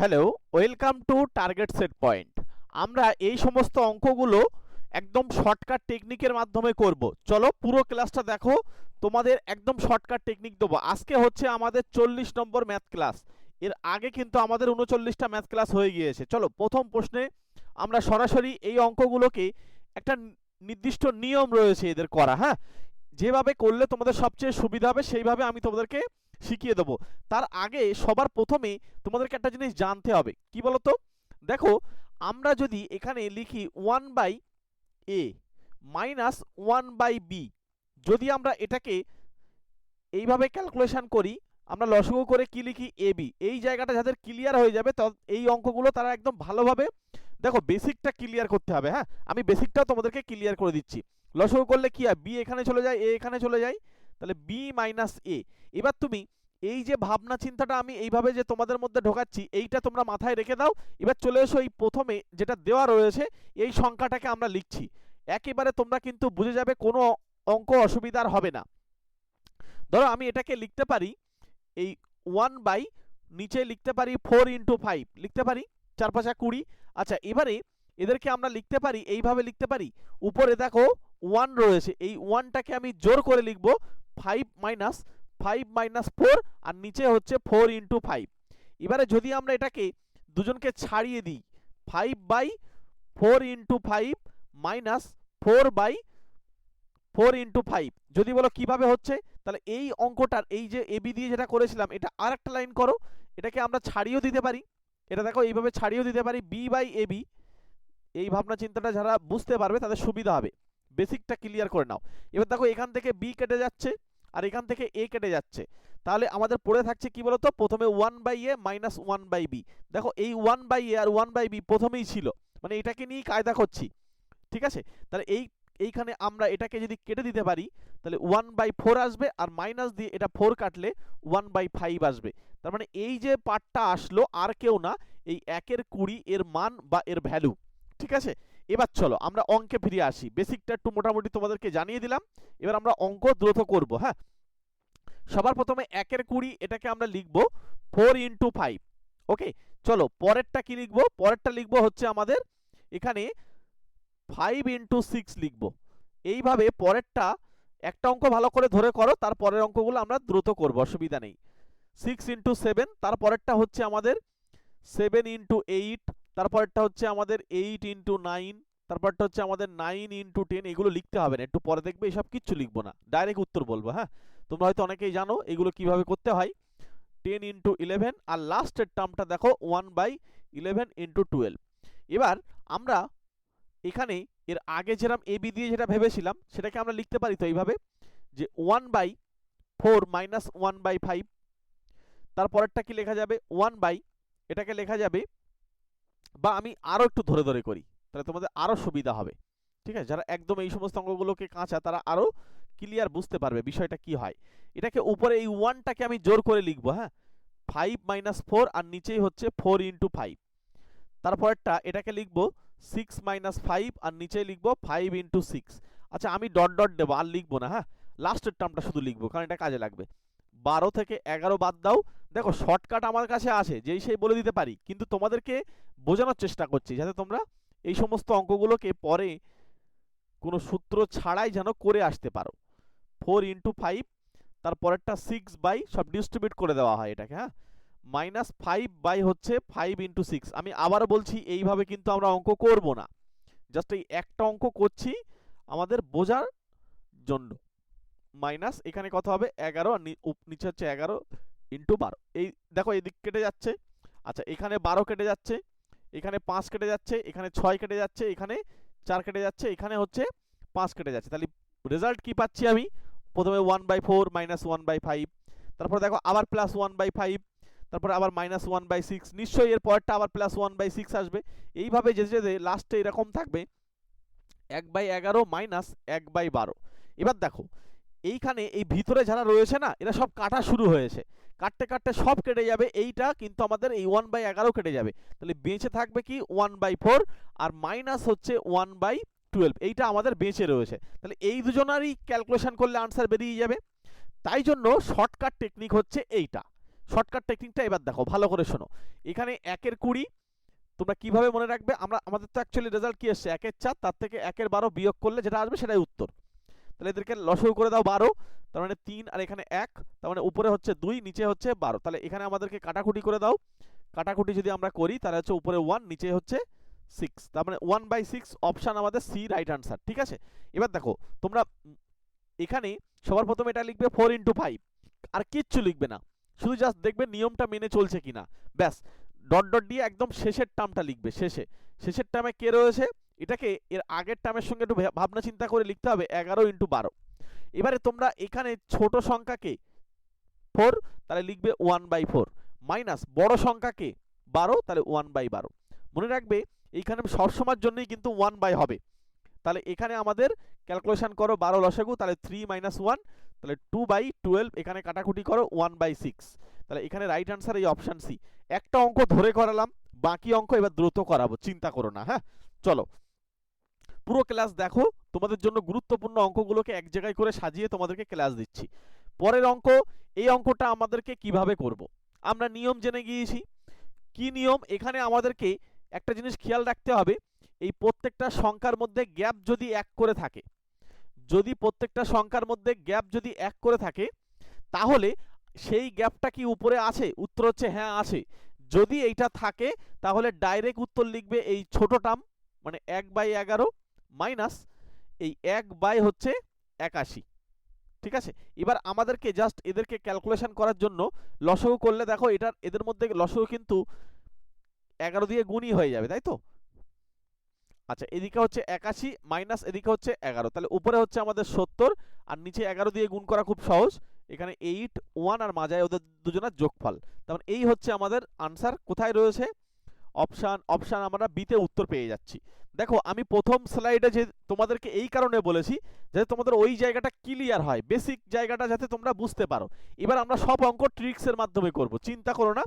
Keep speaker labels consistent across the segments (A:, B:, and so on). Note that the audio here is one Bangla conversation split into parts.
A: Hello welcome to target set point আমরা এই সমস্ত অঙ্কগুলো একদম শর্টকাট টেকনিকের মাধ্যমে করব। চলো পুরো ক্লাসটা দেখো। তোমাদের একদম শর্টকাট টেকনিক দেবো। আজকে হচ্ছে আমাদের চল্লিশ নম্বর ম্যাথ ক্লাস এর আগে কিন্তু আমাদের উনচল্লিশটা ম্যাথ ক্লাস হয়ে গিয়েছে। চলো প্রথম প্রশ্নে আমরা সরাসরি এই অঙ্কগুলোকে একটা নির্দিষ্ট নিয়ম রয়েছে এদের করা হ্যাঁ? যেভাবে করলে তোমাদের সবচেয়ে সুবিধা হবে, সেইভাবে আমি তোমাদেরকে শিখিয়ে দেবো। তার আগে সবার প্রথমে তোমাদেরকে একটা জিনিস জানতে হবে। কি বলতো? দেখো, আমরা যদি এখানে লিখি one by A minus one by B যদি আমরা এটাকে এইভাবে ক্যালকুলেশন করি, আমরা লসগু করে কি লিখি? এ বি এই জায়গাটা যাদের ক্লিয়ার হয়ে যাবে এই অঙ্কগুলো তারা একদম ভালোভাবে, দেখো বেসিকটা ক্লিয়ার করতে হবে হ্যাঁ? আমি বেসিকটাও তোমাদেরকে ক্লিয়ার করে দিচ্ছি। লসগু করলে কি হয়? বি এখানে চলে যায় এ এখানে চলে যায়। তাহলে বি মাইনাস এ এবার তুমি এই যে ভাবনা চিন্তাটা আমি এইভাবে যে তোমাদের মধ্যে ঢোকাচ্ছি, এইটা তোমরা মাথায় রেখে দাও। এবার চলে এসো এই প্রথমে যেটা দেওয়া রয়েছে, এই সংখ্যাটাকে আমরা লিখছি। একেবারে তোমরা কিন্তু বুঝে যাবে কোনো অঙ্ক অসুবিধার হবে না। ধরো আমি এটাকে লিখতে পারি, এই ওয়ান বাই নিচে লিখতে পারি ফোর ইন্টু ফাইভ লিখতে পারি? চার পাঁচা কুড়ি। আচ্ছা এবারে এদেরকে আমরা লিখতে পারি, এইভাবে লিখতে পারি। উপরে দেখো ওয়ান রয়েছে, এই ওয়ানটাকে আমি জোর করে লিখব। Five minus five minus four আর নিচে হচ্ছে ফোর ইন্টু ফাইভ এবারে যদি আমরা এটাকে দুজনকে ছাড়িয়ে দিই five by four into five minus four by four into five যদি বলো কীভাবে হচ্ছে? তাহলে এই অঙ্কটার, এই যে এবি দিয়ে যেটা করেছিলাম, এটা আর একটা লাইন করো, এটাকে আমরা ছাড়িয়েও দিতে পারি। এটা দেখো, এইভাবে ছাড়িয়েও দিতে পারি বি বাই এবি এই ভাবনা চিন্তাটা যারা বুঝতে পারবে তাদের সুবিধা হবে। বেসিকটা ক্লিয়ার করে নাও। এবার দেখো এখান থেকে বি কেটে যাচ্ছে আর এখান থেকে এ কেটে যাচ্ছে। তাহলে আমাদের পড়ে থাকছে কি বলতো? প্রথমে one by A minus one by B দেখো এই ওয়ান বাই এ আর ওয়ান বাই বি প্রথমেই ছিল। মানে এটাকে নিয়েই কায়দা করছি। ঠিক আছে? তাহলে এই, এইখানে আমরা এটাকে যদি কেটে দিতে পারি, তাহলে ওয়ান বাই ফোর আসবে আর মাইনাস দিয়ে এটা ফোর কাটলে ওয়ান বাই ফাইভ আসবে। তার মানে এই যে পার্টটা আসলো আর কেউ না, এই একের কুড়ি এর মান বা এর ভ্যালু ঠিক আছে? এবার চলো, আমরা অঙ্কে ফিরে আসি। বেসিকটা একটু মোটামুটি তোমাদেরকে জানিয়ে দিলাম। এবার আমরা অঙ্ক দ্রুত করব হ্যাঁ? সবার প্রথমে একের কুড়ি, এটাকে আমরা লিখব ফোর ইন্টু ফাইভ। ওকে? চলো, পরেরটা কি লিখব? পরেরটা লিখব হচ্ছে আমাদের এখানে ফাইভ ইন্টু সিক্স লিখব। এইভাবে পরেরটা একটা অঙ্ক ভালো করে ধরে করো, তার পরের অঙ্কগুলো আমরা দ্রুত করব, অসুবিধা নেই। সিক্স ইন্টু সেভেন তারপরেরটা হচ্ছে আমাদের সেভেন ইন্টু এইট তারপরেরটা হচ্ছে আমাদের এইট ইন্টু নাইন তারপরটা হচ্ছে আমাদের নাইন ইন্টু টেন এগুলো লিখতে হবে না, একটু পরে দেখবে এসব কিচ্ছু লিখব না ডাইরেক্ট উত্তর বলব হ্যাঁ? তোমরা হয়তো অনেকেই জানো এগুলো কীভাবে করতে হয়। টেন ইন্টু ইলেভেন আর লাস্টের টার্মটা দেখো one by eleven into twelve এবার আমরা এখানে এর আগে যেরকম এ বি দিয়ে যেটা ভেবেছিলাম, সেটাকে আমরা লিখতে পারি তো এইভাবে, যে one by four minus one by five তারপরেরটা কি লেখা যাবে? ওয়ান বাই এটাকে লেখা যাবে বা আমি আরও একটু ধরে ধরে করি, তাহলে তোমাদের আরও সুবিধা হবে। ঠিক আছে? যারা একদম এই সমস্ত অঙ্কগুলোকে কাঁচা, তারা আরও ক্লিয়ার বুঝতে পারবে বিষয়টা কি হয়। এটাকে উপরে এই ওয়ানটাকে আমি জোর করে লিখব হ্যাঁ? ফাইভ মাইনাস ফোর আর নিচেই হচ্ছে ফোর ইন্টু ফাইভ তারপরেরটা এটাকে লিখব সিক্স মাইনাস ফাইভ আর নিচে লিখব ফাইভ ইন্টু সিক্স আচ্ছা আমি ডট ডট দেবো, আর লিখব না হ্যাঁ? লাস্টের টার্মটা শুধু লিখব, কারণ এটা কাজে লাগবে। বারো থেকে এগারো বাদ দাও দেখো শর্টকাট আমার কাছে আছে, যেই সেই বলে দিতে পারি, কিন্তু তোমাদেরকে বোঝানোর চেষ্টা করছি যাতে তোমরা এই সমস্ত অঙ্কগুলোকে পরে কোনো সূত্র ছাড়াই যেন করে আসতে পারো। ফোর ইন্টু ফাইভ তারপরেরটা সিক্স বাই সব ডিস্ট্রিবিউট করে দেওয়া হয় এটাকে হ্যাঁ? মাইনাস ফাইভ বাই হচ্ছে ফাইভ ইন্টু সিক্স আমি আবার বলছি এইভাবে কিন্তু আমরা অঙ্ক করব না। জাস্ট এই একটা অঙ্ক করছি আমাদের বোঝার জন্য। মাইনাস এখানে কথা হবে? এগারো, আর নিচে হচ্ছে এগারো ইন্টু বারো। এই দেখো, এদিক কেটে যাচ্ছে। আচ্ছা এখানে বারো কেটে যাচ্ছে, এখানে পাঁচ কেটে যাচ্ছে, এখানে ছয় কেটে যাচ্ছে, এখানে চার কেটে যাচ্ছে, এখানে হচ্ছে পাঁচ কেটে যাচ্ছে। তাহলে রেজাল্ট কি পাচ্ছি আমি? প্রথমে one by four minus one by five তারপর দেখো আবার প্লাস ওয়ান বাই ফাইভ তারপর আবার মাইনাস ওয়ান বাই সিক্স নিশ্চয়ই এর পরেরটা আবার প্লাস ওয়ান বাই সিক্স আসবে। এইভাবে যেতে যেতে লাস্টে এরকম থাকবে, এক বাই এগারো মাইনাস এক বাই বারো। এবার দেখো এইখানে এই ভিতরে যারা রয়েছে না, এরা সব কাটা শুরু হয়েছে। কাটতে কাটতে সব কেটে যাবে, এইটা কিন্তু আমাদের এই ওয়ান বাই এগারো কেটে যাবে। তাহলে বেঁচে থাকবে কি? ওয়ান বাই ফোর আর মাইনাস হচ্ছে ওয়ান বাই টুয়েলভ এইটা আমাদের বেঁচে রয়েছে। তাহলে এই দুজনারই ক্যালকুলেশন করলে আনসার বেরিয়ে যাবে। তাই জন্য শর্টকাট টেকনিক হচ্ছে এইটা। শর্টকাট টেকনিকটা এবার দেখো, ভালো করে শোনো। এখানে একের কুড়ি, তোমরা কীভাবে মনে রাখবে? আমরা, আমাদের তো অ্যাকচুয়ালি রেজাল্ট কি এসছে? একের চার, তার থেকে একের বারো বিয়োগ করলে যেটা আসবে সেটাই উত্তর। তাহলে এদেরকে লসগু করে দাও বারো, তার মানে তিন আর এখানে এক, তার মানে উপরে হচ্ছে দুই, নিচে হচ্ছে বারো। তাহলে এখানে আমাদেরকে কাটাকুটি করে দাও। কাটাকুটি যদি আমরা করি, তাহলে হচ্ছে উপরে ওয়ান নিচে হচ্ছে সিক্স তার মানে ওয়ান বাই সিক্স অপশান আমাদের সি রাইট আনসার ঠিক আছে? এবার দেখো, তোমরা এখানে সবার প্রথমে এটা লিখবে ফোর ইন্টু ফাইভ আর কিচ্ছু লিখবে না। শুধু জাস্ট দেখবে নিয়মটা মেনে চলছে কিনা। ব্যাস ডট ডট দিয়ে একদম শেষের টার্মটা লিখবে, শেষে। শেষের টার্মে কে রয়েছে? এটাকে এর আগের টার্মের সঙ্গে একটু ভাবনা চিন্তা করে লিখতে হবে এগারো ইন্টু বারো। এবারে তোমরা এখানে ছোট সংখ্যাকে ফোর তাহলে লিখবে ওয়ান বাই ফোর মাইনাস বড় সংখ্যাকে বারো, তাহলে ওয়ান বাই বারো। মনে রাখবে, এইখানে সবসময়ের জন্যই কিন্তু ওয়ান বাই হবে। তাহলে এখানে আমাদের ক্যালকুলেশন করো বারো লসাগু, তাহলে থ্রি মাইনাস ওয়ান তাহলে টু বাই টুয়েলভ এখানে কাটাকুটি করো ওয়ান বাই সিক্স তাহলে এখানে রাইট আনসার এই অপশান সি একটা অঙ্ক ধরে করালাম, বাকি অঙ্ক এবার দ্রুত করাবো, চিন্তা করো না হ্যাঁ? চলো পুরো ক্লাস দেখো, তোমাদের জন্য গুরুত্বপূর্ণ অঙ্কগুলোকে এক জায়গায় করে সাজিয়ে তোমাদেরকে ক্লাস দিচ্ছি। পরের অঙ্ক, এই অঙ্কটা আমাদেরকে কীভাবে করব। আমরা নিয়ম জেনে গিয়েছি। কি নিয়ম? এখানে আমাদেরকে একটা জিনিস খেয়াল রাখতে হবে, এই প্রত্যেকটা সংখ্যার মধ্যে গ্যাপ যদি এক করে থাকে, যদি প্রত্যেকটা সংখ্যার মধ্যে গ্যাপ যদি এক করে থাকে, তাহলে সেই গ্যাপটা কি উপরে আছে? উত্তর হচ্ছে হ্যাঁ আছে। যদি এইটা থাকে, তাহলে ডাইরেক্ট উত্তর লিখবে এই ছোট টার্ম মানে এক বাই এগারো মাইনাস এই এক বাই হচ্ছে একাশি, ঠিক আছে? এবার আমাদেরকে জাস্ট এদেরকে ক্যালকুলেশন করার জন্য লসগু করলে দেখো এটার, এদের মধ্যে লসগু কিন্তু এগারো দিয়ে গুণই হয়ে যাবে, তাই তো? আচ্ছা এদিকে হচ্ছে একাশি মাইনাস এদিকে হচ্ছে এগারো, তাহলে উপরে হচ্ছে আমাদের সত্তর আর নিচে এগারো দিয়ে গুণ করা খুব সহজ। এখানে এইট ওয়ান আর মাজায় ওদের দুজনের যোগফল তেমন এই হচ্ছে আমাদের আনসার কোথায় রয়েছে? অপশান অপশান আমরা বিতে উত্তর পেয়ে যাচ্ছি। দেখো, আমি প্রথম স্লাইডে যে তোমাদেরকে এই কারণে বলেছি, যাতে তোমাদের ওই জায়গাটা ক্লিয়ার হয় বেসিক জায়গাটা যাতে তোমরা বুঝতে পারো। এবার আমরা সব অঙ্ক ট্রিক্সের মাধ্যমে করব, চিন্তা করো না,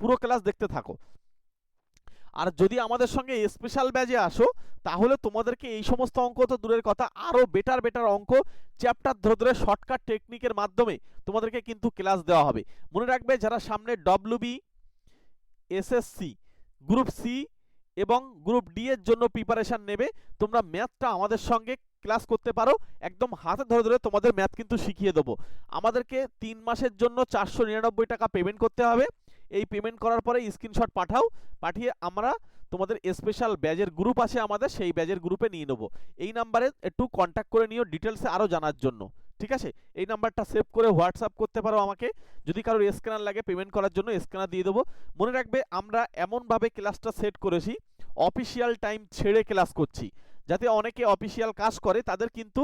A: পুরো ক্লাস দেখতে থাকো। আর যদি আমাদের সঙ্গে স্পেশাল ব্যাজে আসো, তাহলে তোমাদেরকে এই সমস্ত অঙ্ক তো দূরের কথা আরও বেটার বেটার অঙ্ক চ্যাপ্টার ধরে ধরে শর্টকাট টেকনিকের মাধ্যমে তোমাদেরকে কিন্তু ক্লাস দেওয়া হবে। মনে রাখবে, যারা সামনে ডব্লিউবি এসএসসি গ্রুপ সি এবং গ্রুপ ডি এর জন্য প্রিপারেশন নেবে। তোমরা ম্যাথটা আমাদের সঙ্গে ক্লাস করতে পারো। একদম হাতে ধরে ধরে তোমাদের ম্যাথ কিন্তু শিখিয়ে দেবো। আমাদেরকে তিন মাসের জন্য চারশো নিরানব্বই টাকা পেমেন্ট করতে হবে। এই পেমেন্ট করার পরে স্ক্রিনশট পাঠাও। পাঠিয়ে আমরা তোমাদের স্পেশাল ব্যাজের গ্রুপ আছে আমাদের, সেই ব্যাজের গ্রুপে নিয়ে নেব। এই নাম্বারে একটু কন্ট্যাক্ট করে নিও ডিটেলসে আরও জানার জন্য। ঠিক আছে? এই নাম্বারটা সেভ করে হোয়াটসঅ্যাপ করতে পারো আমাকে। যদি কারোর স্ক্যানার লাগে পেমেন্ট করার জন্য স্ক্যানার দিয়ে দেবো। মনে রাখবে, আমরা এমনভাবে ক্লাসটা সেট করেছি অফিসিয়াল টাইম ছেড়ে ক্লাস করছি। যাতে অনেকে অফিসিয়াল কাজ করে, তাদের কিন্তু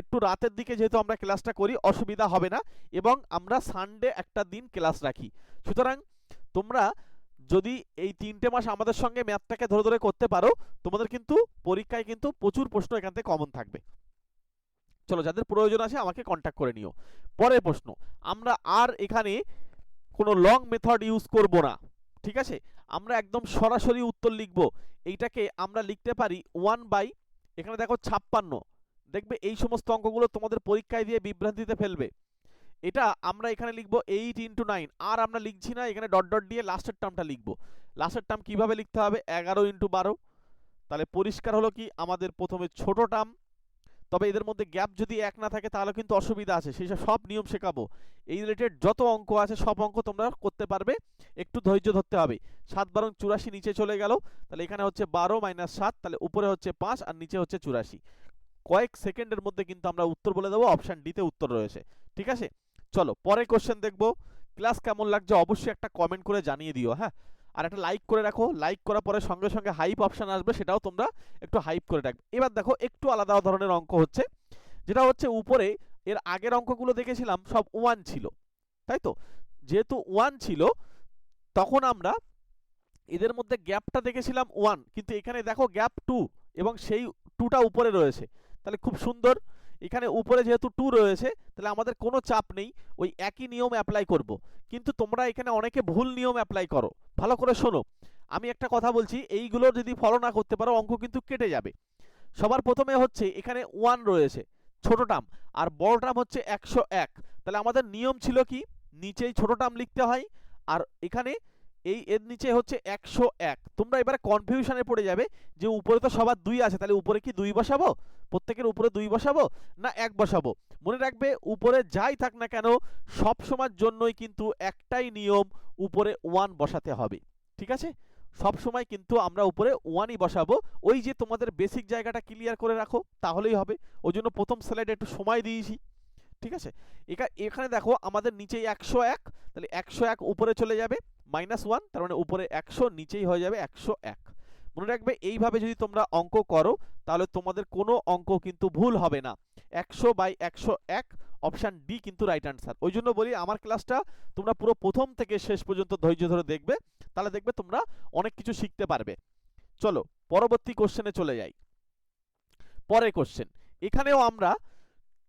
A: একটু রাতের দিকে যেহেতু আমরা ক্লাসটা করি, অসুবিধা হবে না এবং আমরা সানডে একটা দিন ক্লাস রাখি। সুতরাং তোমরা যদি এই তিনটে মাস আমাদের সঙ্গে ম্যাথটাকে ধরে ধরে করতে পারো, তোমাদের কিন্তু পরীক্ষায় কিন্তু প্রচুর প্রশ্ন এখান থেকে কমন থাকবে। চলো যাদের প্রয়োজন আছে আমাকে কন্ট্যাক্ট করে নিও। পরের প্রশ্ন, আমরা আর এখানে কোনো লং মেথড ইউজ করব না, ঠিক আছে? আমরা একদম সরাসরি উত্তর লিখব, এইটাকে আমরা লিখতে পারি ওয়ান বাই এখানে দেখো ছাপ্পান্ন, দেখবে এই সমস্ত অঙ্কগুলো তোমাদের পরীক্ষায় দিয়ে বিভ্রান্তিতে ফেলবে। এটা আমরা এখানে লিখব এইট ইন্টু নাইন আর আমরা লিখছি না, এখানে ডট ডট দিয়ে লাস্টের টার্মটা লিখব। লাস্টের টার্ম কীভাবে লিখতে হবে? এগারো ইন্টু বারো। তাহলে পরিষ্কার হলো কি, আমাদের প্রথমে ছোট টার্ম তবে এদের মধ্যে গ্যাপ যদি এক না থাকে, তাহলে কিন্তু অসুবিধা আছে। সেই সব নিয়ম শেখাবো। এই রিলেটেড যত অঙ্ক আছে, সব অঙ্ক তোমরা করতে পারবে। একটু ধৈর্য ধরতে হবে। সাত বারং চুরাশি নিচে চলে গেল। তাহলে এখানে হচ্ছে বারো মাইনাস সাত, তাহলে উপরে হচ্ছে পাঁচ আর নিচে হচ্ছে চুরাশি। কয়েক সেকেন্ডের মধ্যে কিন্তু আমরা উত্তর বলে দেবো। অপশান ডিতে উত্তর রয়েছে। ঠিক আছে? চলো পরে কোশ্চেন দেখব। ক্লাস কেমন লাগছে? অবশ্যই একটা কমেন্ট করে জানিয়ে দিও হ্যাঁ? আর একটা লাইক করে রাখো। লাইক করার পরে সঙ্গে সঙ্গে হাইপ অপশান আসবে, সেটাও তোমরা একটু হাইপ করে রাখবে। এবার দেখো, একটু আলাদা ধরনের অঙ্ক হচ্ছে, যেটা হচ্ছে উপরে এর আগের অঙ্কগুলো দেখেছিলাম, সব ওয়ান ছিল, তাই তো? যেহেতু ওয়ান ছিল, তখন আমরা এদের মধ্যে গ্যাপটা দেখেছিলাম ওয়ান কিন্তু এখানে দেখো গ্যাপ টু এবং সেই টুটা উপরে রয়েছে। তাহলে খুব সুন্দর এখানে উপরে যেহেতু টু রয়েছে, তাহলে আমাদের কোনো চাপ নেই, ওই একই নিয়ম অ্যাপ্লাই করব। কিন্তু তোমরা এখানে অনেকে ভুল নিয়ম অ্যাপ্লাই করো। ভালো করে শোনো, আমি একটা কথা বলছি, এইগুলো যদি ফলো না করতে পারো, অঙ্ক কিন্তু কেটে যাবে। সবার প্রথমে হচ্ছে এখানে ওয়ান রয়েছে, ছোট টার্ম আর বড় টার্ম হচ্ছে একশো এক। তাহলে আমাদের নিয়ম ছিল কি? নিচেই ছোট টার্ম লিখতে হয়, আর এখানে এই এর নিচে হচ্ছে একশো এক। তোমরা এবারে কনফিউশনে পড়ে যাবে যে উপরে তো সবার দুই আছে, তাহলে উপরে কি দুই বসাবো? প্রত্যেকের উপরে দুই বসাবো না এক বসাবো? মনে রাখবে উপরে যাই থাক না কেন, সব সময়ের জন্যই কিন্তু একটাই নিয়ম উপরে ওয়ান বসাতে হবে। ঠিক আছে? সব সময় কিন্তু আমরা উপরে ওয়ানই বসাবো। ওই যে তোমাদের বেসিক জায়গাটা ক্লিয়ার করে রাখো, তাহলেই হবে। ওই জন্য প্রথম স্লাইডে একটু সময় দিয়েছি। ঠিক আছে? এখা- এখানে দেখো আমাদের নিচেই একশো এক, তাহলে একশো এক উপরে চলে যাবে। মাইনাস ওয়ান তার মানে উপরে একশো, নিচেই হয়ে যাবে একশো এক। মনে রাখবে, এইভাবে যদি তোমরা অঙ্ক করো, তাহলে তোমাদের কোনো অঙ্ক কিন্তু ভুল হবে না। একশো বাই একশো এক অপশান ডি কিন্তু রাইট অ্যান্সার ওই জন্য বলি, আমার ক্লাসটা তোমরা পুরো প্রথম থেকে শেষ পর্যন্ত ধৈর্য ধরে দেখবে, তাহলে দেখবে তোমরা অনেক কিছু শিখতে পারবে। চলো, পরবর্তী কোশ্চেনে চলে যাই। পরের কোশ্চেন এখানেও আমরা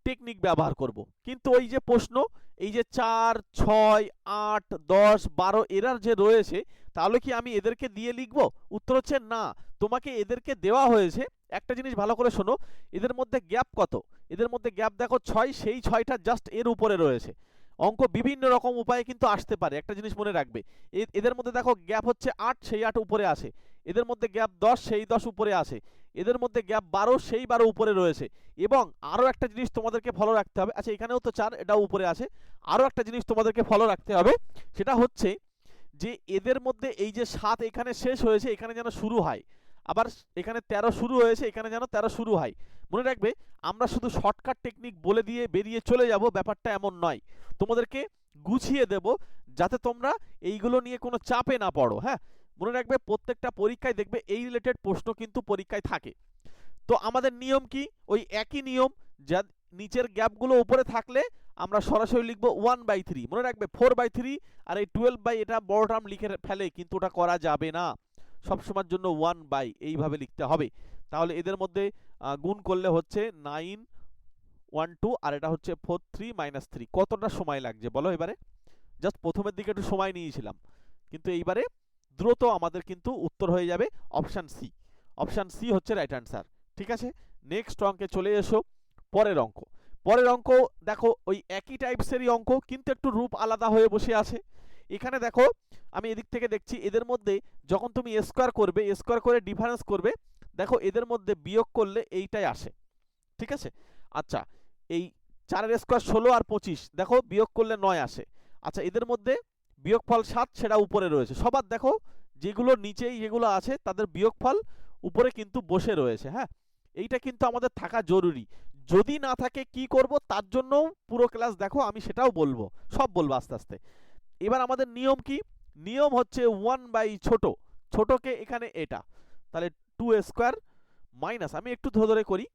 A: টেকনিক ব্যবহার করব। কিন্তু ওই যে প্রশ্ন, এই যে চার, ছয়, আট, দশ, বারো এরার যে রয়েছে, তাহলে কি আমি এদেরকে দিয়ে লিখব? উত্তর হচ্ছে না। তোমাকে এদেরকে দেওয়া হয়েছে। একটা জিনিস ভালো করে শোনো, এদের মধ্যে গ্যাপ কত? এদের মধ্যে গ্যাপ দেখো ছয়, সেই ছয়টা জাস্ট এর উপরে রয়েছে। অঙ্ক বিভিন্ন রকম উপায়ে কিন্তু আসতে পারে, একটা জিনিস মনে রাখবে। এদের মধ্যে দেখো গ্যাপ হচ্ছে আট, সেই আট উপরে আসে এদের মধ্যে গ্যাপ দশ, সেই দশ উপরে আসে এদের মধ্যে গ্যাপ বারো, সেই বারো উপরে রয়েছে। এবং আরও একটা জিনিস তোমাদেরকে ফলো রাখতে হবে। আচ্ছা এখানেও তো চার, এটাও উপরে আছে। আরও একটা জিনিস তোমাদেরকে ফলো রাখতে হবে, সেটা হচ্ছে যে এদের মধ্যে এই যে সাত এখানে শেষ হয়েছে, এখানে যেন শুরু হয়। আবার এখানে তেরো শুরু হয়েছে, এখানে যেন তেরো শুরু হয়। মনে রাখবে, আমরা শুধু শর্টকাট টেকনিক বলে দিয়ে বেরিয়ে চলে যাব, ব্যাপারটা এমন নয়। তোমাদেরকে গুছিয়ে দেব, যাতে তোমরা এইগুলো নিয়ে কোনো চাপে না পড়ো হ্যাঁ? মনে রাখবে প্রত্যেকটা পরীক্ষায় দেখবে এই রিলেটেড প্রশ্ন কিন্তু পরীক্ষায় থাকে। তো আমাদের নিয়ম কি? ওই একই নিয়ম, যা নিচের গ্যাপগুলো উপরে থাকলে আমরা সরাসরি লিখব ওয়ান বাই থ্রি মনে রাখবে ফোর বাই থ্রি আর এই টুয়েলভ বাই এটা বড় টার্ম লিখে ফেলে কিন্তু ওটা করা যাবে না। সবসময়ের জন্য ওয়ান বাই এইভাবে লিখতে হবে। তাহলে এদের মধ্যে গুণ করলে হচ্ছে নাইন ওয়ান টু আর এটা হচ্ছে ফোর থ্রি মাইনাস থ্রি কতটা সময় লাগছে বলো এবারে? জাস্ট প্রথমের দিকে একটু সময় নিয়েছিলাম। কিন্তু এইবারে দ্রুত আমাদের কিন্তু উত্তর হয়ে যাবে অপশান সি অপশান সি হচ্ছে রাইট অ্যান্সার ঠিক আছে? নেক্সট অঙ্কে চলে এসো। পরের অঙ্ক। পরের অঙ্ক, দেখো, ওই একই টাইপসেরই অঙ্ক, কিন্তু একটু রূপ আলাদা হয়ে বসে আছে। এখানে দেখো, আমি এদিক থেকে দেখছি, এদের মধ্যে যখন তুমি স্কোয়ার করবে স্কোয়ার করে ডিফারেন্স করবে, দেখো, এদের মধ্যে বিয়োগ করলে এইটাই আসে। ঠিক আছে? আচ্ছা এই চারের স্কোয়ার ষোলো আর পঁচিশ, দেখো, বিয়োগ করলে নয় আসে। আচ্ছা এদের মধ্যে বিয়োগফল সাত সেটা উপরে রয়েছে। সবার দেখো, যেগুলো নিচেই যেগুলো আছে, তাদের বিয়োগফল উপরে কিন্তু বসে রয়েছে হ্যাঁ? এইটা কিন্তু আমাদের থাকা জরুরি। যদি না থাকে কি করব? তার জন্যও পুরো ক্লাস দেখো, আমি সেটাও বলব। সব বলব আস্তে আস্তে। এবার আমাদের নিয়ম কি? নিয়ম হচ্ছে ওয়ান বাই ছোট। ছোটকে এখানে এটা। তাহলে টু স্কোয়ার মাইনাস, আমি একটু ধরে ধরে করি।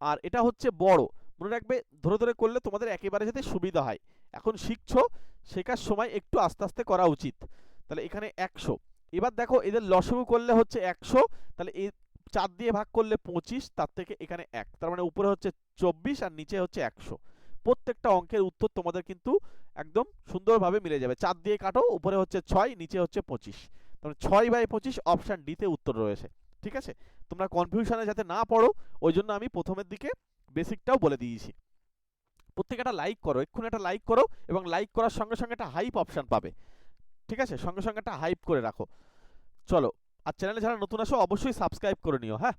A: আর এটা হচ্ছে বড়। মনে রাখবে, ধরে ধরে করলে তোমাদের একেবারে যাতে সুবিধা হয়। এখন শিখছো, শেখার সময় একটু আস্তে আস্তে করা উচিত। তাহলে এখানে একশো। এবার দেখো, এদের লসগু করলে হচ্ছে একশো, তাহলে এই চার দিয়ে ভাগ করলে পঁচিশ, তার থেকে এখানে এক। তার মানে উপরে হচ্ছে চব্বিশ আর নিচে হচ্ছে একশো। প্রত্যেকটা অঙ্কের উত্তর তোমাদের কিন্তু একদম সুন্দরভাবে মিলে যাবে। চার দিয়ে কাটো, উপরে হচ্ছে ছয়, নিচে হচ্ছে পঁচিশ। তাহলে ছয় বাই পঁচিশ, অপশান ডিতে উত্তর রয়েছে। ঠিক আছে? তোমরা কনফিউশনে যাতে না পড়ো, ওই জন্য আমি প্রথমের দিকে বেসিকটাও বলে দিয়েছি। প্রত্যেকে একটা লাইক করো, এক্ষুনি একটা লাইক করো এবং লাইক করার সঙ্গে সঙ্গে একটা হাইপ অপশান পাবে। ঠিক আছে? সঙ্গে সঙ্গে একটা হাইপ করে রাখো। চলো, আর চ্যানেলে যারা নতুন আসো অবশ্যই সাবস্ক্রাইব করে নিও হ্যাঁ?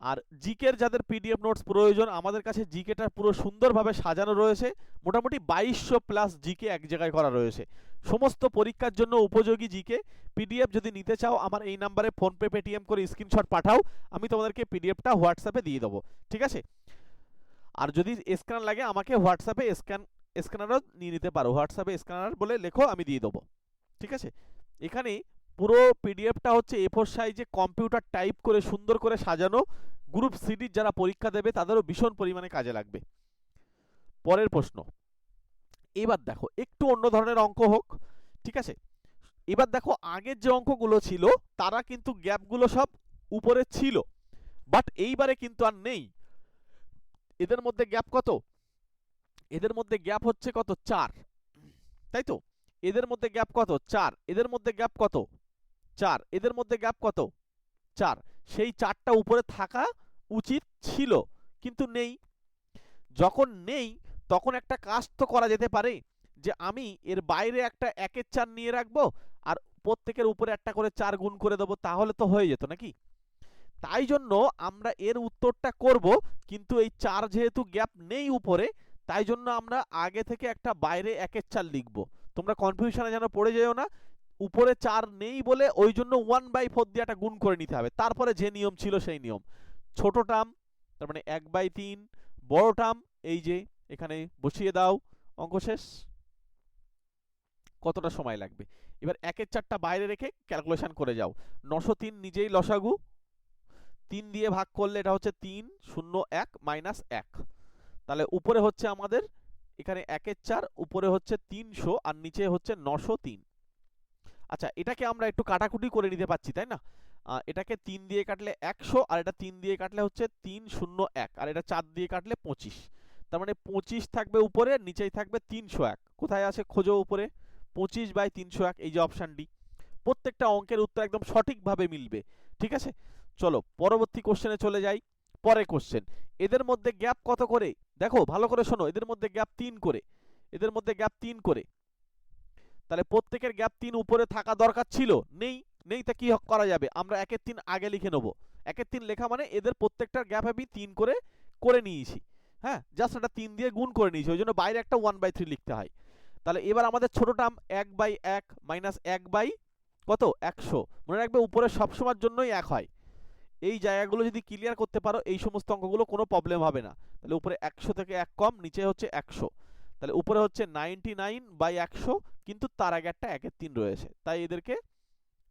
A: আর জিকের যাদের পিডিএফ নোটস প্রয়োজন, আমাদের কাছে জিকেটা পুরো সুন্দরভাবে সাজানো রয়েছে। মোটামুটি বাইশশো প্লাস জিকে এক জায়গায় করা রয়েছে। সমস্ত পরীক্ষার জন্য উপযোগী জিকে। পিডিএফ যদি নিতে চাও, আমার এই নাম্বারে ফোনপে, পেটিএম করে স্ক্রিনশট পাঠাও। আমি তোমাদেরকে পিডিএফটা হোয়াটসঅ্যাপে দিয়ে দেবো। ঠিক আছে? আর যদি স্ক্যান লাগে, আমাকে হোয়াটসঅ্যাপে স্ক্যান, স্ক্যানারও নিয়ে নিতে পারো। হোয়াটসঅ্যাপে স্ক্যানার বলে লেখো, আমি দিয়ে দেবো। ঠিক আছে? এখানে পুরো পিডিএফটা হচ্ছে এ ফোর সাইজে কম্পিউটার টাইপ করে সুন্দর করে সাজানো। গ্রুপ সিডির যারা পরীক্ষা দেবে, তাদেরও ভীষণ পরিমাণে কাজে লাগবে। পরের প্রশ্ন। এবার দেখো, একটু অন্য ধরনের অঙ্ক হোক, ঠিক আছে? এবার দেখো, আগের যে অঙ্কগুলো ছিল, তারা কিন্তু গ্যাপগুলো সব উপরে ছিল। বাট এইবারে কিন্তু আর নেই। এদের মধ্যে গ্যাপ কত? এদের মধ্যে গ্যাপ হচ্ছে কত? চার। তাই তো? এদের মধ্যে গ্যাপ কত? চার। এদের মধ্যে গ্যাপ কত? চার, এদের মধ্যে গ্যাপ কত? চার। সেই চারটা উপরে থাকা উচিত ছিল, কিন্তু নেই। যখন নেই, তখন একটা কাজ তো করা যেতে পারে, যে আমি এর বাইরে একটা একের চার নিয়ে রাখব, আর প্রত্যেকের উপরে একটা করে চার গুণ করে দেবো, তাহলে তো হয়ে যেত নাকি? তাই জন্য আমরা এর উত্তরটা করব, কিন্তু এই চার যেহেতু গ্যাপ নেই উপরে, তাই জন্য আমরা আগে থেকে একটা বাইরে একের চার লিখব। তোমরা কনফিউশনে যেন পড়ে যেও না উপরে চার নেই বলে ওই জন্য ওয়ান বাই ফোর দিয়ে একটা গুণ করে নিতে হবে। তারপরে যে নিয়ম ছিল সেই নিয়ম। ছোট টার্ম তার মানে এক বাই তিন বড় টার্ম এই যে এখানে বসিয়ে দাও, অঙ্ক শেষ। কতটা সময় লাগবে? এবার একের চারটা বাইরে রেখে ক্যালকুলেশন করে যাও। নশো তিন নিজেই লসাগু। তিন দিয়ে ভাগ করলে এটা হচ্ছে তিন, শূন্য, এক মাইনাস এক। তাহলে উপরে হচ্ছে আমাদের, এখানে একের চার, উপরে হচ্ছে তিনশো, আর নিচে হচ্ছে নশো তিন। আচ্ছা এটাকে আমরা একটু কাটাকুটি করে নিতে পারছি, তাই না? এটাকে তিন দিয়ে কাটলে একশো, আর এটা তিন দিয়ে কাটলে হচ্ছে তিন শূন্য এক, আর এটা চার দিয়ে কাটলে পঁচিশ। তার মানে পঁচিশ থাকবে উপরে, নিচেই থাকবে তিনশো এক। কোথায় আছে খোঁজো উপরে? পঁচিশ বাই তিনশো এক, এই যে অপশান ডি প্রত্যেকটা অঙ্কের উত্তর একদম সঠিকভাবে মিলবে, ঠিক আছে? চলো, পরবর্তী কোশ্চেনে চলে যাই পরে কোশ্চেন এদের মধ্যে গ্যাপ কত করে? দেখো, ভালো করে শোনো, এদের মধ্যে গ্যাপ তিন করে, এদের মধ্যে গ্যাপ তিন করে। তাহলে প্রত্যেকের গ্যাপ তিন উপরে থাকা দরকার ছিল। নেই নেই তা কি করা যাবে? আমরা একের তিন আগে লিখে নেব। একের তিন লেখা মানে এদের প্রত্যেকটার গ্যাপ আমি তিন করে করে নিয়েছি। হ্যাঁ? জাস্ট এটা তিন দিয়ে গুণ করে নিয়েছি। ওই জন্য বাইরে একটা ওয়ান বাই থ্রি লিখতে হয়। তাহলে এবার আমাদের ছোট টার্ম এক বাই এক মাইনাস এক বাই কত? একশো। মনে রাখবে উপরে সবসময়ের জন্যই এক হয়। এই জায়গাগুলো যদি ক্লিয়ার করতে পারো, এই সমস্ত অঙ্কগুলো কোনো প্রবলেম হবে না। তাহলে উপরে একশো থেকে এক কম, নিচে হচ্ছে একশো। তাহলে উপরে হচ্ছে নাইনটি নাইন বাই একশো কিন্তু তার আগে একটা একের তিন রয়েছে। তাই এদেরকে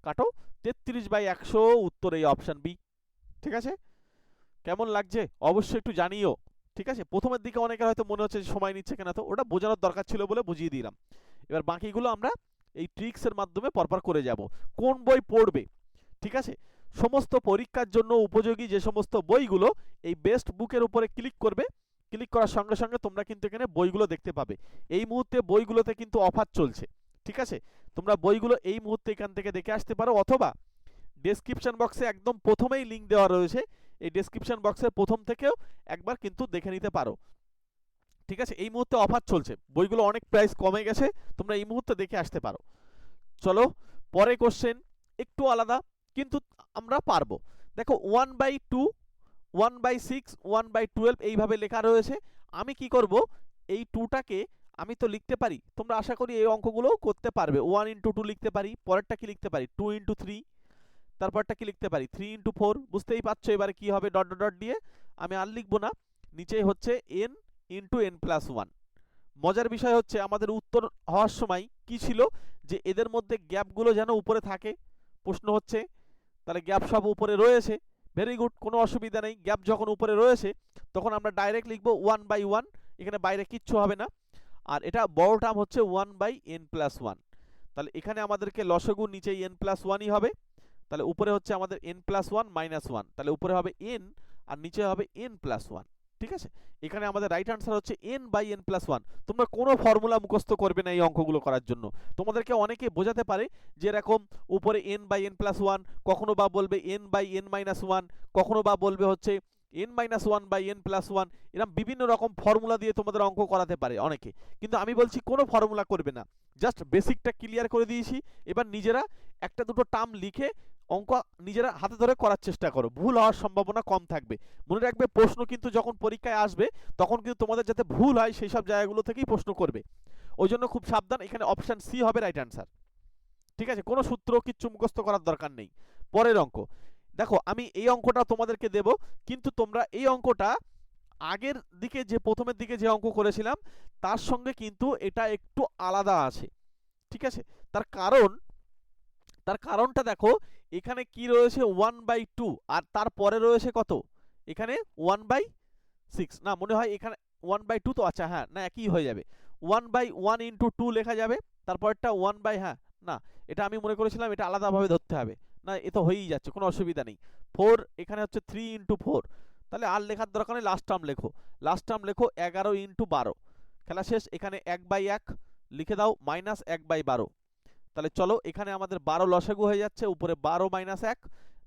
A: কাটো। তেত্রিশ বাই একশো উত্তর এই অপশান বি ঠিক আছে? কেমন লাগছে? অবশ্যই একটু জানিও। ঠিক আছে? প্রথমের দিকে অনেকের হয়তো মনে হচ্ছে সময় নিচ্ছে কেন, তো ওটা বোঝানোর দরকার ছিল বলে বুঝিয়ে দিলাম। এবার বাকিগুলো আমরা এই ট্রিক্সের মাধ্যমে পরপর করে যাব। কোন বই পড়বে? ঠিক আছে? সমস্ত পরীক্ষার জন্য উপযোগী যে সমস্ত বইগুলো এই বেস্ট বুকের উপরে ক্লিক করবে। ক্লিক করার সঙ্গে সঙ্গে তোমরা কিন্তু এখানে বইগুলো দেখতে পাবে। এই মুহূর্তে বইগুলোতে কিন্তু অফার চলছে। ঠিক আছে? তোমরা বইগুলো এই মুহূর্তে এখান থেকে দেখে আসতে পারো অথবা ডেসক্রিপশন বক্সে একদম প্রথমেই লিংক দেওয়া রয়েছে। এই ডেসক্রিপশন বক্সের প্রথম থেকেও একবার কিন্তু দেখে নিতে পারো। ঠিক আছে? এই মুহূর্তে অফার চলছে। বইগুলো অনেক প্রাইস কমে গেছে। তোমরা এই মুহূর্তে দেখে আসতে পারো। চলো পরে কোশ্চেন একটু আলাদা, কিন্তু আমরা পারব। দেখো one by two one by six one by twelve এইভাবে লেখা রয়েছে। আমি কি করব? এই টুটাকে আমি তো লিখতে পারি। তোমরা আশা করি এই অঙ্কগুলোও করতে পারবে। ওয়ান ইন্টু টু লিখতে পারি, পরেরটা কি লিখতে পারি? টু ইন্টু থ্রি তারপরটা কি লিখতে পারি? থ্রি ইন্টু ফোর বুঝতেই পারছ এবারে কি হবে ডট ডট দিয়ে? আমি আর লিখব না। নিচে হচ্ছে N into N plus one মজার বিষয় হচ্ছে আমাদের উত্তর হওয়ার সময় কি ছিল? যে এদের মধ্যে গ্যাপগুলো যেন উপরে থাকে। প্রশ্ন হচ্ছে, তাহলে গ্যাপ সব উপরে রয়েছে। ভেরি গুড কোনো অসুবিধা নেই। গ্যাপ যখন উপরে রয়েছে, তখন আমরা ডাইরেক্ট লিখব ওয়ান বাই ওয়ান এখানে বাইরে কিচ্ছু হবে না। আর এটা বড় টার্ম হচ্ছে one by N plus one তাহলে এখানে আমাদেরকে লসগু নিচে এন প্লাস ওয়ানই হবে। তাহলে উপরে হচ্ছে আমাদের N plus one minus one তাহলে উপরে হবে এন আর নিচে হবে এন প্লাস ঠিক আছে? এখানে আমাদের রাইট আনসার হচ্ছে N by N plus one তোমরা কোনো ফর্মুলা মুখস্থ করবে না এই অঙ্কগুলো করার জন্য। তোমাদেরকে অনেকে বোঝাতে পারে যে এরকম উপরে N by N plus one কখনো বা বলবে N by N minus one কখনো বা বলবে হচ্ছে N minus one by N plus one এরকম বিভিন্ন রকম ফর্মুলা দিয়ে তোমাদের অঙ্ক করাতে পারে অনেকে। কিন্তু আমি বলছি কোনো ফর্মুলা করবে না। জাস্ট বেসিকটা ক্লিয়ার করে দিয়েছি। এবার নিজেরা একটা দুটো টার্ম লিখে অঙ্ক নিজেরা হাতে ধরে করার চেষ্টা করো। ভুল হওয়ার সম্ভাবনা কম থাকবে। মনে রাখবে প্রশ্ন কিন্তু যখন পরীক্ষায় আসবে, তখন কিন্তু তোমাদের যাতে ভুল হয় সেই সব জায়গাগুলো থেকেই প্রশ্ন করবে। ওই জন্য খুব সাবধান, এখানে অপশান সি হবে রাইট অ্যান্সার ঠিক আছে? কোনো সূত্র কিচ্ছু মুখস্থ করার দরকার নেই। পরের অঙ্ক। দেখো, আমি এই অঙ্কটা তোমাদেরকে দেব, কিন্তু তোমরা এই অঙ্কটা আগের দিকে যে, প্রথমের দিকে যে অঙ্ক করেছিলাম, তার সঙ্গে কিন্তু এটা একটু আলাদা আছে, ঠিক আছে? তার কারণ, তার কারণটা দেখো, এখানে কি রয়েছে? ওয়ান বাই টু আর তারপরে রয়েছে কত? এখানে ওয়ান বাই সিক্স না, মনে হয় এখানে ওয়ান বাই টু তো আচ্ছা হ্যাঁ না, একই হয়ে যাবে। One by one into two লেখা যাবে তারপরটা ওয়ান বাই হ্যাঁ না, এটা আমি মনে করেছিলাম এটা আলাদাভাবে ধরতে হবে। না, এ তো হয়েই যাচ্ছে, কোনো অসুবিধা নেই। ফোর এখানে হচ্ছে থ্রি ইন্টু ফোর তাহলে আর লেখার দরকার নেই লাস্ট টার্ম লেখো। লাস্ট টার্ম লেখো এগারো ইন্টু বারো। খেলা শেষ, এখানে এক বাই এক। লিখে দাও মাইনাস এক বাই বারো। তাহলে চলো, এখানে আমাদের বারো লসাগু হয়ে যাচ্ছে, উপরে বারো মাইনাস এক।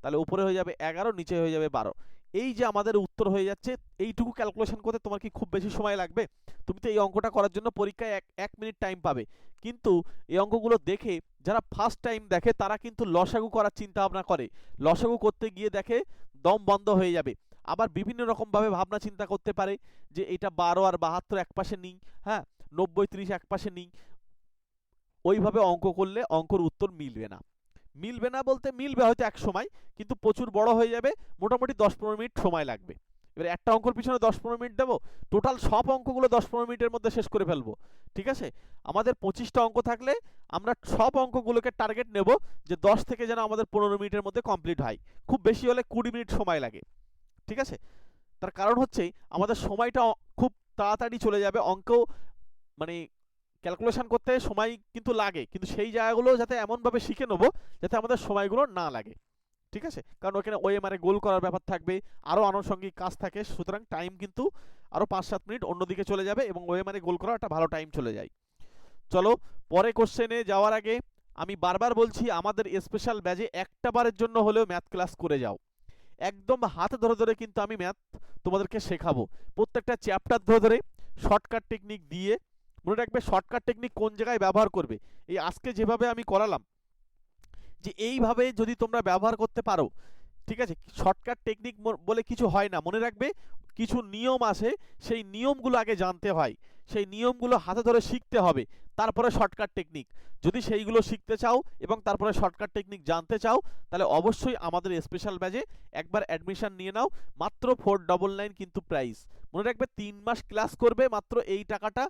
A: তাহলে উপরে হয়ে যাবে এগারো, নিচে হয়ে যাবে বারো। এই যে আমাদের উত্তর হয়ে যাচ্ছে, এইটুকু ক্যালকুলেশন করতে তোমার কি খুব বেশি সময় লাগবে? তুমি তো এই অঙ্কটা করার জন্য পরীক্ষায় এক এক মিনিট টাইম পাবে। কিন্তু এই অঙ্কগুলো দেখে যারা ফার্স্ট টাইম দেখে, তারা কিন্তু লসাগু করার চিন্তা ভাবনা করে। লসাগু করতে গিয়ে দেখে দম বন্ধ হয়ে যাবে। আবার বিভিন্ন রকমভাবে ভাবনা চিন্তা করতে পারে যে এটা বারো আর বাহাত্তর এক পাশে নিই হ্যাঁ? নব্বই, ত্রিশ এক পাশে নিই। ওইভাবে অঙ্ক করলে অঙ্কর উত্তর মিলবে না। মিলবে না বলতে মিলবে হয়তো এক সময়, কিন্তু প্রচুর বড় হয়ে যাবে, মোটামুটি দশ পনেরো মিনিট সময় লাগবে। এবার একটা অঙ্কর পিছনে দশ পনেরো মিনিট দেবো টোটাল সব অঙ্কগুলো দশ পনেরো মিনিটের মধ্যে শেষ করে ফেলব, ঠিক আছে? আমাদের পঁচিশটা অঙ্ক থাকলে আমরা সব অঙ্কগুলোকে টার্গেট নেব যে দশ থেকে যেন আমাদের পনেরো মিনিটের মধ্যে কমপ্লিট হয়, খুব বেশি হলে কুড়ি মিনিট সময় লাগে, ঠিক আছে? তার কারণ হচ্ছে আমাদের সময়টা খুব তাড়াতাড়ি চলে যাবে অঙ্ক মানে ক্যালকুলেশন করতে সময় কিন্তু লাগে, কিন্তু সেই জায়গাগুলো যাতে এমনভাবে শিখে নেব, যাতে আমাদের সময়গুলো না লাগে। ঠিক আছে? কারণ ওখানে ওএমআরে গোল করার ব্যাপার থাকবে আরও আনুষঙ্গিক কাজ থাকে, সুতরাং টাইম কিন্তু আরও পাঁচ সাত মিনিট অন্যদিকে চলে যাবে এবং ওএমআরে গোল করার একটা ভালো টাইম চলে যায়। চলো, পরে কোশ্চেনে যাওয়ার আগে আমি বারবার বলছি, আমাদের স্পেশাল ব্যাজে একটা বারের জন্য হলেও ম্যাথ ক্লাস করে যাও। একদম হাতে ধরে ধরে কিন্তু আমি ম্যাথ তোমাদেরকে শেখাবো। প্রত্যেকটা চ্যাপ্টার ধরে ধরে শর্টকাট টেকনিক দিয়ে মনে রাখবে শর্টকাট টেকনিক কোন জায়গায় ব্যবহার করবে। এই আজকে যেভাবে আমি করালাম, যে এইভাবে যদি তোমরা ব্যবহার করতে পারো, ঠিক আছে? শর্টকাট টেকনিক বলে কিছু হয় না। মনে রাখবে কিছু নিয়ম আছে, সেই নিয়মগুলো আগে জানতে হয়। সেই নিয়মগুলো হাতে ধরে শিখতে হবে। তারপরে শর্টকাট টেকনিক যদি সেইগুলো শিখতে চাও এবং তারপরে শর্টকাট টেকনিক জানতে চাও, তাহলে অবশ্যই আমাদের স্পেশাল ব্যাচে একবার অ্যাডমিশন নিয়ে নাও। মাত্র ফোর ডবল নাইন কিন্তু প্রাইস মনে রাখবে তিন মাস ক্লাস করবে মাত্র এই টাকাটা।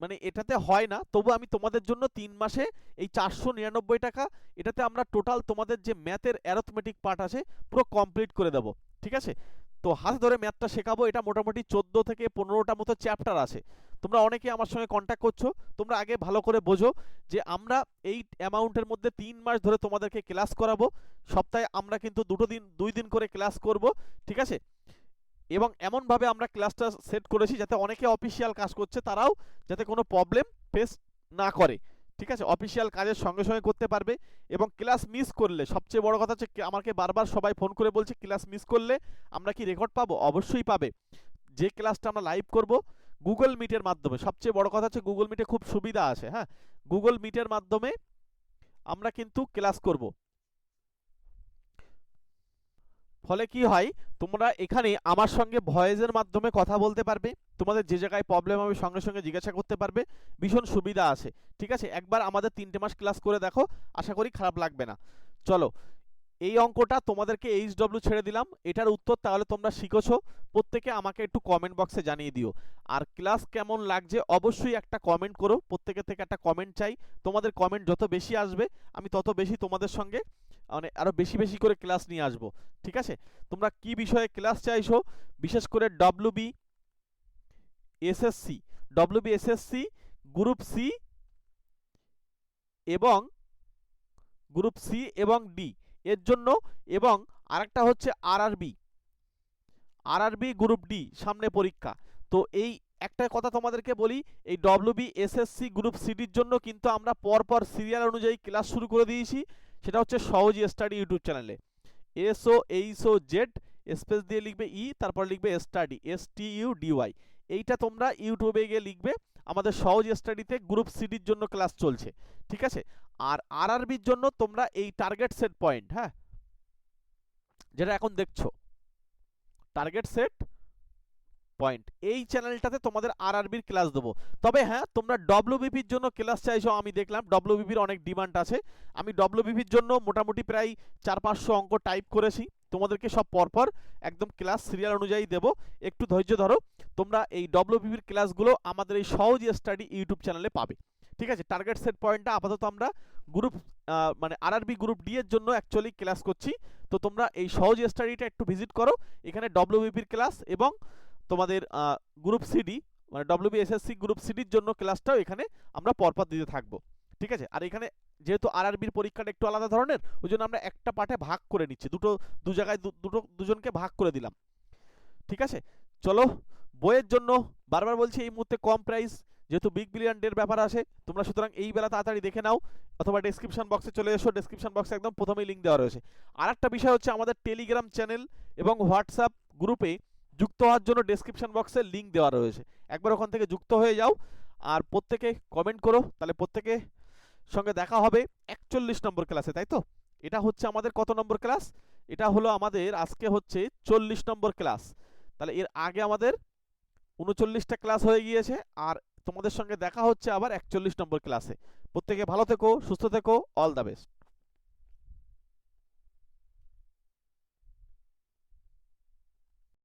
A: মানে এটাতে হয় না। তবু আমি তোমাদের জন্য তিন মাসে এই চারশো নিরানব্বই টাকা, এটাতে আমরা টোটাল তোমাদের যে ম্যাথের অ্যারথমেটিক পার্ট আছে, পুরো কমপ্লিট করে দেবো। ঠিক আছে? তো হাতে ধরে ম্যাথটা শেখাবো, এটা মোটামুটি চোদ্দ থেকে পনেরোটা মতো চ্যাপ্টার আছে। তোমরা অনেকে আমার সঙ্গে কন্ট্যাক্ট করছ, তোমরা আগে ভালো করে বোঝো যে আমরা এই অ্যামাউন্টের মধ্যে তিন মাস ধরে তোমাদেরকে ক্লাস করাবো, সপ্তাহে আমরা কিন্তু দুটো দিন, দুই দিন করে ক্লাস করব। ঠিক আছে? এবং এমনভাবে আমরা ক্লাসটা সেট করেছি যাতে অনেকে অফিসিয়াল কাজ করছে, তারাও যাতে কোনো প্রবলেম ফেস না করে। ঠিক আছে? অফিসিয়াল কাজের সঙ্গে সঙ্গে করতে পারবে এবং ক্লাস মিস করলে, সবচেয়ে বড় কথা হচ্ছে আমাকে বারবার সবাই ফোন করে বলছে, ক্লাস মিস করলে আমরা কি রেকর্ড পাবো? অবশ্যই পাবে। যে ক্লাসটা আমরা লাইভ করব গুগল মিটের মাধ্যমে, সবচেয়ে বড় কথা হচ্ছে গুগল মিটে খুব সুবিধা আছে হ্যাঁ? গুগল মিটের মাধ্যমে আমরা কিন্তু ক্লাস করব। ফলে কি হয়? তোমরা এখানে আমার সঙ্গে ভয়েসের মাধ্যমে কথা বলতে পারবে। তোমাদের যে জায়গায় প্রবলেম হবে সঙ্গে সঙ্গে জিজ্ঞাসা করতে পারবে। ভীষণ সুবিধা আছে, ঠিক আছে? একবার আমাদের তিনটে মাস ক্লাস করে দেখো, আশা করি খারাপ লাগবে না। চলো, এই অঙ্কটা তোমাদেরকে এইচ ডব্লিউ ছেড়ে দিলাম। এটার উত্তর তাহলে তোমরা শিখেছো। প্রত্যেকে আমাকে একটু কমেন্ট বক্সে জানিয়ে দিও। আর ক্লাস কেমন লাগছে অবশ্যই একটা কমেন্ট করো। প্রত্যেকের থেকে একটা কমেন্ট চাই। তোমাদের কমেন্ট যত বেশি আসবে, আমি তত বেশি তোমাদের সঙ্গে মানে আরও বেশি বেশি করে ক্লাস নিয়ে আসব, ঠিক আছে? তোমরা কি বিষয়ে ক্লাস চাইছো? বিশেষ করে W B SSC W B SSC group C এবং গ্রুপ সি এবং ডি এর জন্য এবং আরেকটা হচ্ছে আরআরবি আরআরবি গ্রুপ ডি সামনে পরীক্ষা। তো এই একটা কথা তোমাদেরকে বলি, এই ডব্লিউবি এসএসসি গ্রুপ সিডির জন্য কিন্তু আমরা পরপর সিরিয়াল অনুযায়ী ক্লাস শুরু করে দিয়েছি। সেটা হচ্ছে সহজ স্টাডি ইউটিউব চ্যানেলে S O H O Z space দিয়ে লিখবে ই তারপর লিখবে study S T U D Y এইটা তোমরা ইউটিউবে গিয়ে লিখবে, আমাদের সহজ স্টাডিতে গ্রুপ সিডির জন্য ক্লাস চলছে, ঠিক আছে? আর আর আরআরবির জন্য তোমরা এই টার্গেট সেট পয়েন্ট হ্যাঁ? যেটা এখন দেখছ টার্গেট সেট পয়েন্ট এই চ্যানেলটাতে তোমাদের আরআরবির ক্লাস দেবো। তবে হ্যাঁ তোমরা ডব্লিউবিপির জন্য ক্লাস চাইছো, আমি দেখলাম ডব্লিউবিপির অনেক ডিমান্ড আছে। আমি ডব্লিউবিপির জন্য মোটামুটি প্রায় চার পাঁচশো অঙ্ক টাইপ করেছি। তোমাদেরকে সব পরপর একদম ক্লাস সিরিয়াল অনুযায়ী দেবো। একটু ধৈর্য ধরো, তোমরা এই ডব্লিউবিপির ক্লাসগুলো আমাদের এই সহজ স্টাডি ইউটিউব চ্যানেলে পাবে। ঠিক আছে? টার্গেট সেট পয়েন্টটা আপাতত আমরা গ্রুপ মানে আরআরবি গ্রুপ ডি এর জন্য অ্যাকচুয়ালি ক্লাস করছি। তো তোমরা এই সহজ স্টাডিটা একটু ভিজিট করো। এখানে ডব্লিউবিপির ক্লাস এবং তোমাদের গ্রুপ সিডি মানে ডব্লিউবি এসএসসি গ্রুপ সিডির জন্য ক্লাসটাও এখানে আমরা পরপর দিতে থাকব। ঠিক আছে? আর এখানে যেহেতু আরআরবির পরীক্ষাটা একটু আলাদা ধরনের ওই জন্য আমরা একটা পাঠে ভাগ করে নিচ্ছি। দুটো, দু জায়গায় দুটো, দুজনকে ভাগ করে দিলাম। ঠিক আছে? চলো, বইয়ের জন্য বারবার বলছি এই মুহূর্তে কম প্রাইস যেহেতু বিগ বিলিয়ন ডের ব্যাপার আছে, তোমরা সুতরাং এই বেলা তাড়াতাড়ি দেখে নাও, অথবা ডেসক্রিপশন বক্সে চলে এসো ডেসক্রিপশন বক্সে একদম প্রথমেই লিঙ্ক দেওয়া রয়েছে। আর একটা বিষয় হচ্ছে আমাদের টেলিগ্রাম চ্যানেল এবং হোয়াটসঅ্যাপ গ্রুপে যুক্ত হওয়ার জন্য ডেসক্রিপশন বক্সে লিংক দেওয়া রয়েছে। একবার ওখান থেকে যুক্ত হয়ে যাও আর প্রত্যেকে কমেন্ট করো, তাহলে প্রত্যেকে সঙ্গে দেখা হবে একচল্লিশ নম্বর ক্লাসে তাই তো? এটা হচ্ছে আমাদের কত নম্বর ক্লাস এটা হলো আমাদের আজকে হচ্ছে চল্লিশ নম্বর ক্লাস তাহলে এর আগে আমাদের উনচল্লিশটা ক্লাস হয়ে গিয়েছে আর তোমাদের সঙ্গে দেখা হচ্ছে আবার একচল্লিশ নম্বর ক্লাসে প্রত্যেকে ভালো থেকো, সুস্থ থেকো অল দ্য বেস্ট